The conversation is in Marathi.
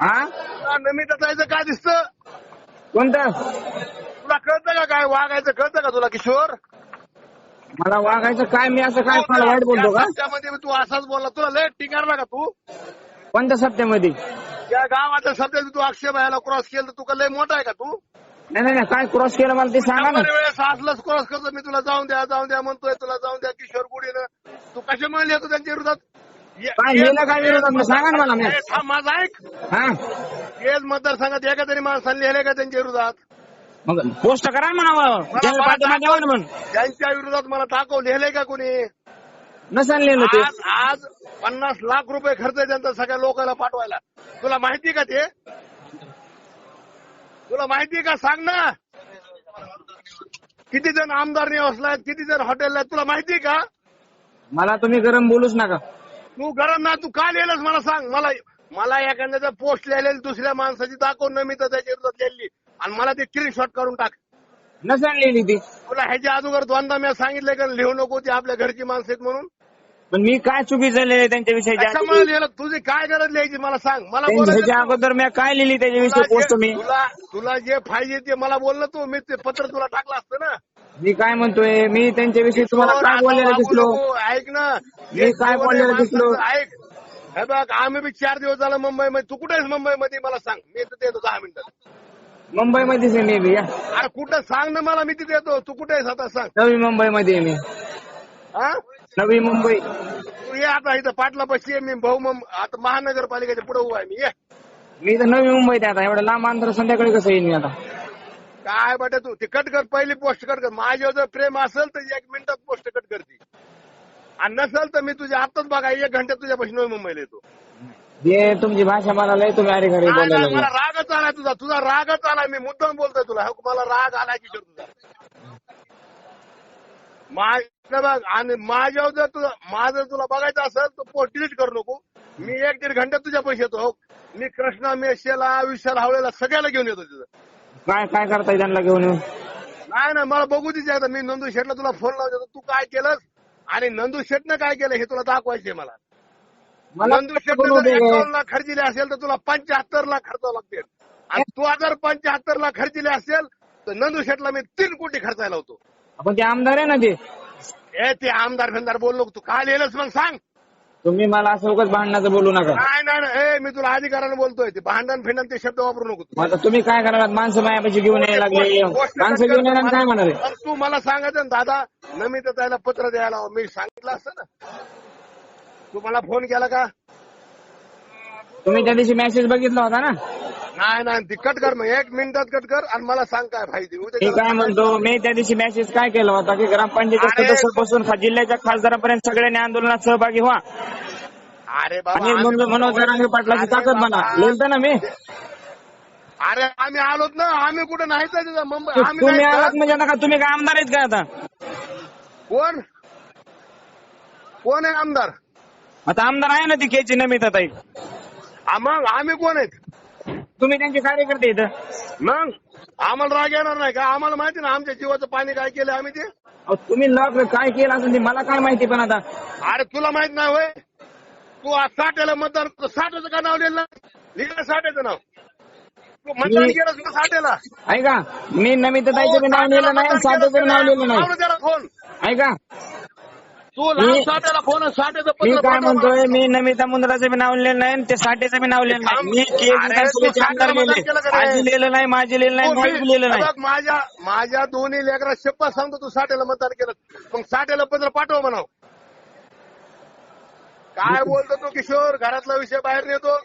हा? नमिता जायचं काय दिसतं? कोणतं? तुला कळतं का काय? वागायचं कळतं का तुला किशोर? मला वागायचं काय मी असं काय मला वाईट बोलतो का? त्यामध्ये तू असाच बोलला तुला लय टिकारला का तू. कोणत्या सप्त्यामध्ये या गावाच्या सध्या तू अक्षय भायला क्रॉस केलं तर तू का लय मोठा आहे का तू? नाही नाही नाही, काय क्रॉस केलं मला ते सांगा ना. शंभर वेळेस असलंच क्रॉस करतो मी तुला जाऊन द्या जाऊन द्या म्हणतोय तुला जाऊन द्या किशोर गुढीनं. तू कशामुळे लिहितो त्यांच्या विरोधात? ये- काय ये- लिहिलं काय विरोधात? मग सांगा ना मला मी. ए, थांब माझा ऐक. हा? येस मतदारसंघात एका तरी माणसाने लिहिले का त्यांच्या विरोधात? मग पोस्ट करा ना म्हणा जनता पाठीमध्ये येऊ ना म्हण त्यांच्या विरोधात मला दाखव लिहिले का कोणी? नसन लिहिलं ते. आज आज पन्नास लाख रुपये खर्च आहे त्यांचा सगळ्या लोकांना पाठवायला. तुला माहिती का ते? तुला माहिती का? सांग ना. किती जण आमदार निवासला आहेत किती जण हॉटेलला आहेत तुला माहिती का? मला तुम्ही गरम बोलूच नका. तू गरम ना तू का लिहिलंस मला सांग. मला मला एखाद्याचं पोस्ट लिहिलेली दुसऱ्या माणसाची दाखव न मी तर त्याच्या विरोधात लिहिली. आणि मला ते स्क्रीनशॉट काढून टाक. नसन लिहिली ती. तुला ह्याच्या अगोदर दोनदा मी सांगितलं का लिहू नको ती आपल्या घरची माणसं आहेत म्हणून? पण मी काय चुकीचं लिहिले त्यांच्याविषयी त्याच्यामुळे लिहिलं तुझी काय गरज लिहायची मला सांग. मला बोलायचं ह्याच्या अगोदर मी काय लिहिली त्याच्याविषयी पोस्ट मी? तुला तुला जे पाहिजे ते मला बोललं तू. मी ते पत्र तुला टाकलं असतं ना. मी काय म्हणतोय? मी त्यांच्याविषयी तुम्हाला काय बोललेलं दिसलो? ऐक ना. मी काय बोललेलं दिसलो? ऐक. हे बघ आम्ही बी चार दिवस झाला मुंबईमध्ये. तू कुठे आहेस मुंबईमध्ये? मला सांग. मी तिथे येतो दहा मिनिटात मुंबईमध्येच आहे मी बी या. अरे कुठं? सांग ना मला मी तिथे येतो. तू कुठे आहेस आता? सांग. नवी मुंबईमध्ये आहे मी. हा नवी मुंबई. तू ये आता इथं पाटला बशी आहे मी भाऊ मग आता महानगरपालिकेच्या पुढे उभा आहे. मी ये. मी तर नवी मुंबईत आहे आता. एवढं लांब अंतर संध्याकाळी कसं येईन मी आता? काय बेटा तू? ते कट कर. पहिली पोस्ट कट कर. माझ्यावर जर प्रेम असेल तर एक मिनिटात पोस्ट कट करते. आणि नसेल तर मी तुझ्या आताच बघा एक घंट्यात तुझ्यापासून नवी मुंबईला येतो. तुमची भाषा मला लय तुम्ही अरे घरी नाही, बोलायला मला लागला. रागच आलाय तुझा तुझा रागच आलाय मी मुद्दाम बोलतोय तुला. हो, मला राग आलाय किशोर तुझा. माझं बघ आणि माझ्यावर जर तुला माझं तुला बघायचं असेल तर पोस्ट डिलीट करू नको. मी एक दीड घंट्यात तुझ्या पैसे येतो हो. मी कृष्णा मेशेला विशाल हावळेला सगळ्याला घेऊन येतो तिथं. काय काय करताय त्यांना घेऊन? येऊन नाही ना मला बघू आता मी नंदू शेटला तुला फोन लावतो तू काय केलंस? आणि नंदू शेटनं काय केलं हे तुला दाखवायचंय मला. नंदू शेटनं. जर एकावन्न लाख खर्चिले असेल तर तुला पंच्याहत्तर लाख खर्चावं लागतील. आणि तू जर पंच्याहत्तर लाख खर्चिले असेल तर नंदू शेटला मी तीन कोटी खर्चायला होतो आपण ते आमदार आहे ना ते. ए ते आमदार फेमदार बोललो तू? काय लिहिलंस मग सांग. तुम्ही मला असं उगाच भांडणाचं बोलू नका. नाही नाही नाही. ए मी तुला अधिकाराने बोलतोय. ते भांडण फिंडण ते शब्द वापरू नको तू. मग आता तुम्ही काय करणार माणसं मायापाशी घेऊन यायला लागले. माणसं घेऊन येणार आणि काय? पण तू मला सांगायचं ना दादा. नमित त्याला पत्र द्यायला हवं. मी सांगितलं असतं ना. तू मला फोन केला का? तुम्ही त्या दिवशी मेसेज बघितला होता ना? नाही नाही ती कट कर मग एक मिनिटात कट कर आणि मला सांग काय पाहिजे मी काय म्हणतो मी त्या दिवशी मेसेज काय केला होता की ग्रामपंचायत अरे- सदस्यापासून खा- जिल्ह्याच्या खासदारापर्यंत सगळ्यांनी आंदोलनात सहभागी व्हा. अरे बाबा आणि आम्ही- मनोज मनोज जरांगे पाटलाची अरे ताकद म्हणा. बाबा. लिहिलं ना मी. अरे आम्ही आलोत ना. आम्ही कुठे नाही तर तिथं. मुंबई आम्ही तुम्ही नाही आलात तर. म्हणजे आता का तुम्ही काय आमदार आहेत का आता? कोण? कोण आहे आमदार? आता आमदार आहे ना ती केची नमिता ताई. आ, मग आम्ही कोण आहेत? तुम्ही त्यांचे कार्यकर्ते इथं मग आम्हाला राग येणार नाही का? आम्हाला माहिती ना आमच्या जीवाचं पाणी काय केलं आम्ही ते? अहो, तुम्ही लॉक काय केलं असेल ते मला काय माहिती पण आता. अरे तुला माहीत नाही होय? तू आज साठ्याला मतदान साठ्याचं का नाव लिहिलं लिहिलं साठ्याचं नाव. तू मतदान मी- केलं तुला साठ्याला? ऐका मी नमिता ताईचं बी नाव लिहिलं नाही बी नाव लिहिलं नाही. फोन. ऐका. तू मी- साठ्याला फोन साठ्याचं मी पत्र काय पाठव म्हणतोय मला. मी नमिता मुंद्राचं बी नाव लिहिलं नाही आणि ते साठेचं बी नाव लिहिलं नाही. मी केज अरे, विधानसभेचे तू आमदार साठ्याला लिहिले मतदान केलं का रे? आजी लिहिलं नाही माझी लिहिलं नाही तू लिहिलं नाही. बघ, माझ्या माझ्या दोन्ही लेकरा शपथ सांगतो तू साठ्याला मतदान केलं. मग साठ्याला पत्र पाठव म्हणाव. काय बोलतो तू किशोर? घरातला विषय बाहेर नेतो.